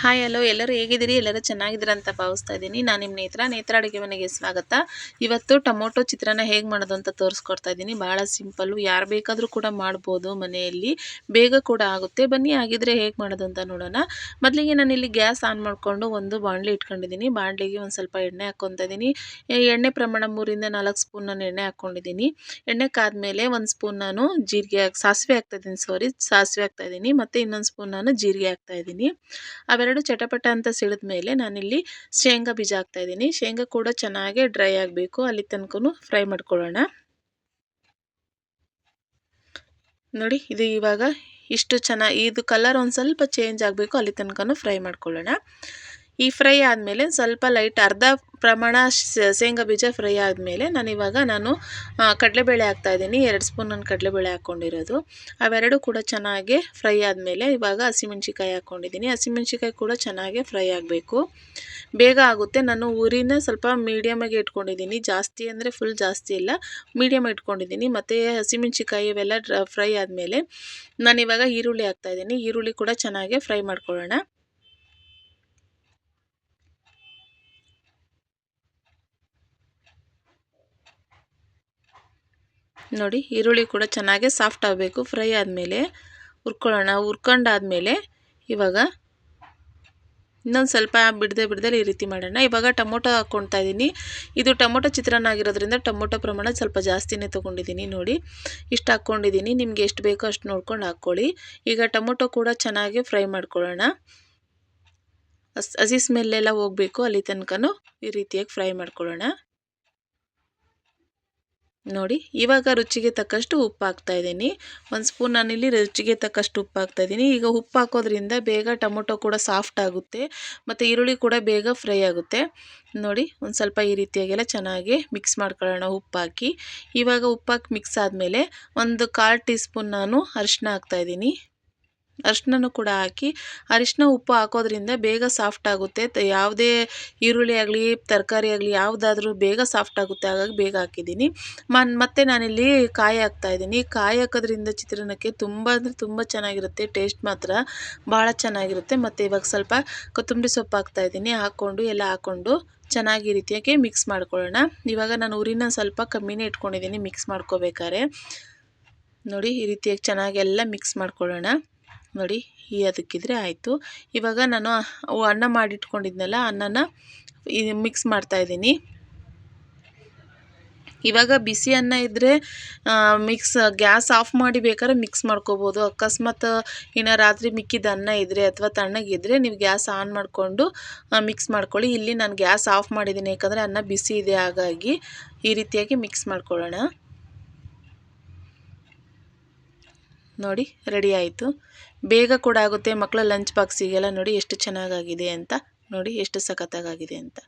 Hi hello ಎಲ್ಲರೂ ಹೇಗಿದ್ದೀರಿ? ಎಲ್ಲರೂ ಚೆನ್ನಾಗಿದ್ದೀರ ಅಂತ ಭಾವಿಸ್ತಾ ಇದ್ದೀನಿ. ನಾನು ನಿಮ್ಮ ನೇತ್ರ. ನೇತ್ರ ಅಡುಗೆ ಮನೆಗೆ ಸ್ವಾಗತ. ಇವತ್ತು ಟೊಮೊಟೊ ಚಿತ್ರಾನ್ನ ಹೇಗೆ ಮಾಡೋದು ಅಂತ ತೋರಿಸ್ಕೊಡ್ತಾ ಇದ್ದೀನಿ. ಭಾಳ ಸಿಂಪಲ್ಲು. ಯಾರು ಬೇಕಾದರೂ ಕೂಡ ಮಾಡ್ಬೋದು ಮನೆಯಲ್ಲಿ. ಬೇಗ ಕೂಡ ಆಗುತ್ತೆ. ಬನ್ನಿ ಆಗಿದ್ರೆ ಹೇಗೆ ಮಾಡೋದು ಅಂತ ನೋಡೋಣ. ಮೊದಲಿಗೆ ನಾನು ಇಲ್ಲಿ ಗ್ಯಾಸ್ ಆನ್ ಮಾಡಿಕೊಂಡು ಒಂದು ಬಾಣಲಿ ಇಟ್ಕೊಂಡಿದ್ದೀನಿ. ಬಾಣಲಿಗೆ ಒಂದು ಸ್ವಲ್ಪ ಎಣ್ಣೆ ಹಾಕ್ಕೊತಾ ಇದ್ದೀನಿ. ಎಣ್ಣೆ ಪ್ರಮಾಣ ಮೂರಿಂದ ನಾಲ್ಕು ಸ್ಪೂನ್ ನಾನು ಎಣ್ಣೆ ಹಾಕ್ಕೊಂಡಿದ್ದೀನಿ ಎಣ್ಣೆ ಕಾದ್ಮೇಲೆ ಒಂದು ಸ್ಪೂನ್ ನಾನು ಜೀರಿಗೆ ಸಾಸಿವೆ ಹಾಕ್ತಾಯಿದ್ದೀನಿ ಸಾರಿ ಸಾಸಿವೆ ಹಾಕ್ತಾಯಿದ್ದೀನಿ ಮತ್ತು ಇನ್ನೊಂದು ಸ್ಪೂನ್ ನಾನು ಜೀರಿಗೆ ಹಾಕ್ತಾಯಿದ್ದೀನಿ ಅವೆರಡು ಚಟಪಟ ಅಂತ ಸಿಡಿದ ಮೇಲೆ ನಾನಿಲ್ಲಿ ಶೇಂಗಾ ಬೀಜ ಹಾಕ್ತಾ ಇದ್ದೀನಿ. ಶೇಂಗಾ ಕೂಡ ಚೆನ್ನಾಗಿ ಡ್ರೈ ಆಗಬೇಕು. ಅಲ್ಲಿ ತನಕ ಫ್ರೈ ಮಾಡ್ಕೊಳ್ಳೋಣ. ನೋಡಿ, ಇದು ಇವಾಗ ಇಷ್ಟು ಚೆನ್ನಾಗಿ, ಇದು ಕಲರ್ ಒಂದು ಸ್ವಲ್ಪ ಚೇಂಜ್ ಆಗಬೇಕು. ಅಲ್ಲಿ ತನಕ ಫ್ರೈ ಮಾಡ್ಕೊಳ್ಳೋಣ. ಈ ಫ್ರೈ ಆದಮೇಲೆ ಸ್ವಲ್ಪ ಲೈಟ್ ಅರ್ಧ ಪ್ರಮಾಣ ಶೇಂಗಾ ಬೀಜ ಫ್ರೈ ಆದಮೇಲೆ ನಾನಿವಾಗ ನಾನು ಕಡಲೆಬೇಳೆ ಹಾಕ್ತಾಯಿದ್ದೀನಿ ಎರಡು ಸ್ಪೂನ್ ನಾನು ಕಡಲೆಬೇಳೆ ಹಾಕ್ಕೊಂಡಿರೋದು. ಅವೆರಡು ಕೂಡ ಚೆನ್ನಾಗಿ ಫ್ರೈ ಆದಮೇಲೆ ಇವಾಗ ಹಸಿಮೆಣ್ಸಿಕಾಯಿ ಹಾಕ್ಕೊಂಡಿದ್ದೀನಿ. ಹಸಿಮೆಣ್ಸಿಕಾಯಿ ಕೂಡ ಚೆನ್ನಾಗಿ ಫ್ರೈ ಆಗಬೇಕು. ಬೇಗ ಆಗುತ್ತೆ. ನಾನು ಉರಿನ ಸ್ವಲ್ಪ ಮೀಡಿಯಮಾಗಿ ಇಟ್ಕೊಂಡಿದ್ದೀನಿ. ಜಾಸ್ತಿ ಅಂದರೆ ಫುಲ್ ಜಾಸ್ತಿ ಇಲ್ಲ. ಮೀಡಿಯಮ್ ಇಟ್ಕೊಂಡಿದ್ದೀನಿ. ಮತ್ತು ಹಸಿಮೆಣ್ಸಿಕಾಯಿ ಇವೆಲ್ಲ ಫ್ರೈ ಆದಮೇಲೆ ನಾನಿವಾಗ ಈರುಳ್ಳಿ ಹಾಕ್ತಾಯಿದ್ದೀನಿ ಈರುಳ್ಳಿ ಕೂಡ ಚೆನ್ನಾಗಿ ಫ್ರೈ ಮಾಡ್ಕೊಳ್ಳೋಣ. ನೋಡಿ, ಈರುಳ್ಳಿ ಕೂಡ ಚೆನ್ನಾಗಿ ಸಾಫ್ಟ್ ಆಗಬೇಕು. ಫ್ರೈ ಆದಮೇಲೆ ಹುರ್ಕೊಳ್ಳೋಣ. ಹುರ್ಕೊಂಡಾದ್ಮೇಲೆ ಇವಾಗ ಇನ್ನೊಂದು ಸ್ವಲ್ಪ ಬಿಡದೆ ಬಿಡದೆ ಈ ರೀತಿ ಮಾಡೋಣ. ಇವಾಗ ಟೊಮೊಟೊ ಹಾಕ್ಕೊಳ್ತಾ ಇದ್ದೀನಿ. ಇದು ಟೊಮೊಟೊ ಚಿತ್ರಾನ್ನ ಆಗಿರೋದ್ರಿಂದ ಟೊಮೊಟೊ ಪ್ರಮಾಣ ಸ್ವಲ್ಪ ಜಾಸ್ತಿನೇ ತೊಗೊಂಡಿದ್ದೀನಿ ನೋಡಿ. ಇಷ್ಟು ಹಾಕ್ಕೊಂಡಿದ್ದೀನಿ. ನಿಮ್ಗೆ ಎಷ್ಟು ಬೇಕೋ ಅಷ್ಟು ನೋಡ್ಕೊಂಡು ಹಾಕ್ಕೊಳ್ಳಿ. ಈಗ ಟೊಮೊಟೊ ಕೂಡ ಚೆನ್ನಾಗಿ ಫ್ರೈ ಮಾಡ್ಕೊಳ್ಳೋಣ. ಹಸಿ ಸ್ಮೆಲ್ಲೆಲ್ಲ ಹೋಗಬೇಕು ಅಲ್ಲಿ ತನಕನೂ ಈ ರೀತಿಯಾಗಿ ಫ್ರೈ ಮಾಡ್ಕೊಳ್ಳೋಣ. ನೋಡಿ, ಇವಾಗ ರುಚಿಗೆ ತಕ್ಕಷ್ಟು ಉಪ್ಪು ಹಾಕ್ತಾ ಇದ್ದೀನಿ. ಒಂದು ಸ್ಪೂನ್ ನಾನಿಲ್ಲಿ ರುಚಿಗೆ ತಕ್ಕಷ್ಟು ಉಪ್ಪು ಹಾಕ್ತಾ ಇದ್ದೀನಿ. ಈಗ ಉಪ್ಪು ಹಾಕೋದ್ರಿಂದ ಬೇಗ ಟೊಮೊಟೊ ಕೂಡ ಸಾಫ್ಟ್ ಆಗುತ್ತೆ, ಮತ್ತು ಈರುಳ್ಳಿ ಕೂಡ ಬೇಗ ಫ್ರೈ ಆಗುತ್ತೆ. ನೋಡಿ, ಒಂದು ಸ್ವಲ್ಪ ಈ ರೀತಿಯಾಗೆಲ್ಲ ಚೆನ್ನಾಗಿ ಮಿಕ್ಸ್ ಮಾಡ್ಕೊಳ್ಳೋಣ ಉಪ್ಪು ಹಾಕಿ. ಇವಾಗ ಉಪ್ಪು ಹಾಕಿ ಮಿಕ್ಸ್ ಆದಮೇಲೆ ಒಂದು ಕಾಲು ಟೀ ಸ್ಪೂನ್ ನಾನು ಅರಿಶಿನ ಹಾಕ್ತಾಯಿದ್ದೀನಿ ಅರಿಶಿನೂ ಕೂಡ ಹಾಕಿ, ಅರಿಶಿನ ಉಪ್ಪು ಹಾಕೋದ್ರಿಂದ ಬೇಗ ಸಾಫ್ಟ್ ಆಗುತ್ತೆ. ಯಾವುದೇ ಈರುಳ್ಳಿ ಆಗಲಿ, ತರಕಾರಿ ಆಗಲಿ, ಯಾವುದಾದ್ರೂ ಬೇಗ ಸಾಫ್ಟ್ ಆಗುತ್ತೆ. ಹಾಗಾಗಿ ಬೇಗ ಹಾಕಿದ್ದೀನಿ. ಮನ್, ಮತ್ತು ನಾನಿಲ್ಲಿ ಕಾಯಿ ಹಾಕ್ತಾಯಿದ್ದೀನಿ ಕಾಯಿ ಹಾಕೋದ್ರಿಂದ ಚಿತ್ರಾನ್ನಕ್ಕೆ ತುಂಬ ಅಂದರೆ ತುಂಬ ಚೆನ್ನಾಗಿರುತ್ತೆ. ಟೇಸ್ಟ್ ಮಾತ್ರ ಭಾಳ ಚೆನ್ನಾಗಿರುತ್ತೆ. ಮತ್ತು ಇವಾಗ ಸ್ವಲ್ಪ ಕೊತ್ತಂಬರಿ ಸೊಪ್ಪು ಹಾಕ್ತಾ ಇದ್ದೀನಿ. ಹಾಕ್ಕೊಂಡು, ಎಲ್ಲ ಹಾಕ್ಕೊಂಡು ಚೆನ್ನಾಗಿ ರೀತಿಯಾಗಿ ಮಿಕ್ಸ್ ಮಾಡ್ಕೊಳ್ಳೋಣ. ಇವಾಗ ನಾನು ಉರಿನ ಸ್ವಲ್ಪ ಕಮ್ಮಿನೇ ಇಟ್ಕೊಂಡಿದ್ದೀನಿ. ಮಿಕ್ಸ್ ಮಾಡ್ಕೋಬೇಕಾದ್ರೆ. ನೋಡಿ, ಈ ರೀತಿಯಾಗಿ ಚೆನ್ನಾಗೆಲ್ಲ ಮಿಕ್ಸ್ ಮಾಡ್ಕೊಳ್ಳೋಣ. ನೋಡಿ, ಈ ಅದಕ್ಕಿದ್ರೆ ಆಯಿತು. ಇವಾಗ ನಾನು ಅನ್ನ ಮಾಡಿಟ್ಕೊಂಡಿದ್ನಲ್ಲ, ಅನ್ನನ ಮಿಕ್ಸ್ ಮಾಡ್ತಾ ಇದ್ದೀನಿ. ಇವಾಗ ಬಿಸಿ ಅನ್ನ ಇದ್ದರೆ ಮಿಕ್ಸ್ ಗ್ಯಾಸ್ ಆಫ್ ಮಾಡಿ ಬೇಕಾದ್ರೆ ಮಿಕ್ಸ್ ಮಾಡ್ಕೋಬೋದು. ಅಕಸ್ಮಾತ್, ಇನ್ನು ರಾತ್ರಿ ಮಿಕ್ಕಿದ ಅನ್ನ ಇದ್ದರೆ ಅಥವಾ ತಣ್ಣಗಿದ್ದರೆ ನೀವು ಗ್ಯಾಸ್ ಆನ್ ಮಾಡಿಕೊಂಡು ಮಿಕ್ಸ್ ಮಾಡ್ಕೊಳ್ಳಿ. ಇಲ್ಲಿ ನಾನು ಗ್ಯಾಸ್ ಆಫ್ ಮಾಡಿದ್ದೀನಿ, ಯಾಕಂದರೆ ಅನ್ನ ಬಿಸಿ ಇದೆ, ಹಾಗಾಗಿ ಈ ರೀತಿಯಾಗಿ ಮಿಕ್ಸ್ ಮಾಡ್ಕೊಳ್ಳೋಣ. ನೋಡಿ ರೆಡಿ ಆಯಿತು. ಬೇಗ ಕೂಡ ಆಗುತ್ತೆ ಮಕ್ಕಳ ಲಂಚ್ ಬಾಕ್ಸಿಗೆಲ್ಲ ನೋಡಿ ಎಷ್ಟು ಚೆನ್ನಾಗಾಗಿದೆ ಅಂತ, ನೋಡಿ ಎಷ್ಟು ಸಖತ್ತಾಗಿದೆ ಅಂತ.